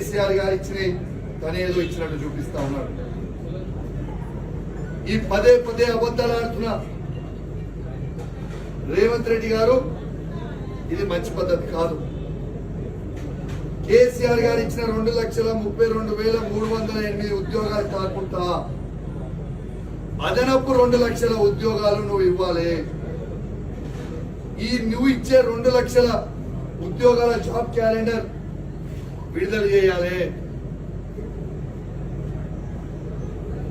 కేసీఆర్ గారు ఇచ్చినాయి తనేదో ఇచ్చినట్టు చూపిస్తా ఉన్నాడు. ఈ పదే పదే అబద్ధాలు ఆడుతున్నా రేవంత్ రెడ్డి గారు ఇది మంచి పద్ధతి కాదు. కేసీఆర్ గారు ఇచ్చిన రెండు లక్షల ముప్పై రెండు వేల మూడు వందల ఎనిమిది ఉద్యోగాలు కాకుండా అదనపు రెండు లక్షల ఉద్యోగాలు నువ్వు ఇవ్వాలి. ఈ నువ్వు ఇచ్చే రెండు లక్షల ఉద్యోగాల జాబ్ క్యాలెండర్ విడుదల చేయాలి.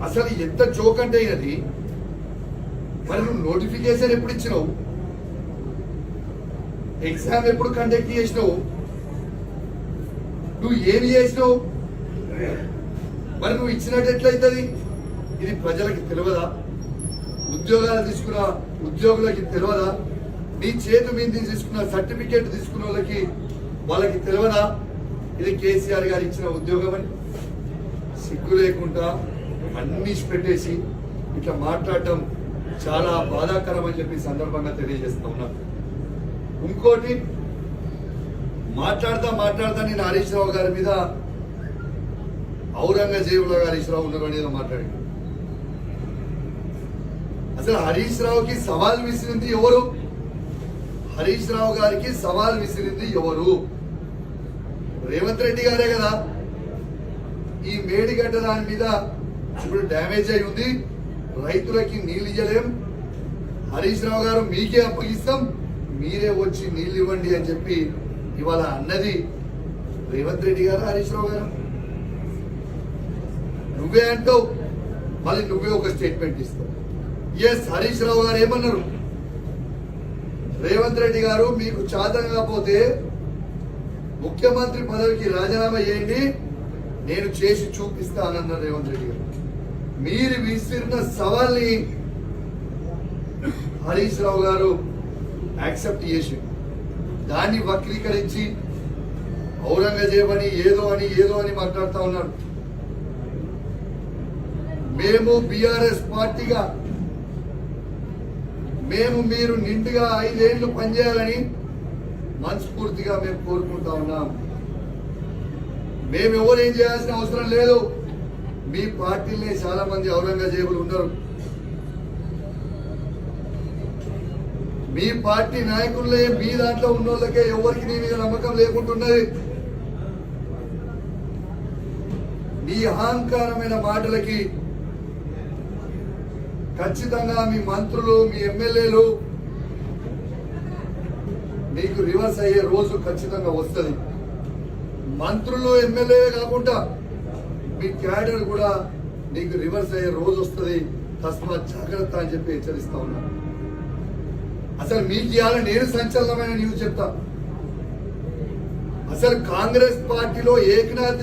అసలు ఎంత చోక్ అంటే అది మరి నువ్వు నోటిఫికేషన్ ఎప్పుడు ఇచ్చినావు? ఎగ్జామ్ ఎప్పుడు కండక్ట్ చేసినావు? నువ్వు ఏమి చేసినావు? మరి నువ్వు ఇచ్చినట్టు ఎట్లయితుంది ఇది ప్రజలకి తెలియదా? ఉద్యోగాలు తీసుకున్న ఉద్యోగులకి తెలియదా? నీ చేతి మీద తీసుకున్న సర్టిఫికేట్ తీసుకున్న వాళ్ళకి వాళ్ళకి తెలియదా? ఇది కేసీఆర్ గారు ఇచ్చిన ఉద్యోగం అని. సిగ్గు లేకుండా అన్ని పెట్టేసి ఇట్లా మాట్లాడటం చాలా బాధాకరం అని చెప్పి సందర్భంగా తెలియజేస్తా ఉన్నా. ఇంకోటి మాట్లాడతా మాట్లాడతా నేను హరీష్ రావు గారి మీద ఔరంగజేబులో హరీష్ రావు ఉన్నారు అనేది మాట్లాడి అసలు హరీష్ రావుకి సవాల్ విసిరింది ఎవరు? హరీష్ రావు గారికి సవాల్ విసిరింది ఎవరు? రేవంత్ రెడ్డి గారే కదా. ఈ మేడిగడ్డ దాని మీద ఇప్పుడు డ్యామేజ్ అయి ఉంది. రైతులకి నీళ్ళు ఇవ్వలేం హరీష్ రావు గారు మీకే అప్పగిస్తాం మీరే వచ్చి నీళ్ళు ఇవ్వండి అని చెప్పి ఇవాళ అన్నది రేవంత్ రెడ్డి గారు హరీష్ రావు గారు. నువ్వే అంటావు. మళ్ళీ నువ్వే ఒక స్టేట్మెంట్ ఇస్తావు. ఎస్ హరీష్ రావు గారు ఏమన్నారు? రేవంత్ రెడ్డి గారు మీకు చాతం కాకపోతే ముఖ్యమంత్రి పదవికి రాజీనామా చేయండి. నేను చేసి చూపిస్తానన్నారు రేవంత్ రెడ్డి గారు. మీరు విసిరిన సవాల్ని హరీష్ రావు గారు యాక్సెప్ట్ చేసి దాన్ని వక్రీకరించి ఔరంగజేబ్ అని ఏదో అని ఏదో అని మాట్లాడుతూ ఉన్నారు. మేము బీఆర్ఎస్ పార్టీగా మేము మీరు నిండుగా ఐదేళ్ళు పనిచేయాలని మనస్ఫూర్తిగా మేము కోరుకుంటా ఉన్నాం. మేము ఏం చేయాల్సిన అవసరం లేదు. మీ పార్టీని చాలా మంది ఔరంగజేబులు ఉన్నారు మీ పార్టీ నాయకులే మీ దాంట్లో ఉన్న వాళ్ళకే ఎవరికి నీ మీద నమ్మకం లేకుంటున్నది. మీ అహంకారమైన మాటలకి ఖచ్చితంగా మీ మంత్రులు మీ ఎమ్మెల్యేలు మీకు రివర్స్ అయ్యే రోజు ఖచ్చితంగా వస్తుంది. మంత్రులు ఎమ్మెల్యే కాకుండా మీ క్యాడర్ కూడా నీకు రివర్స్ అయ్యే రోజు వస్తుంది. తస్మాత్ జాగ్రత్త అని చెప్పి హెచ్చరిస్తా ఉన్నా. అసలు మీకు ఇవాళ నేను సంచలనమైన న్యూస్ చెప్తా. అసలు కాంగ్రెస్ పార్టీలో ఏకనాథ్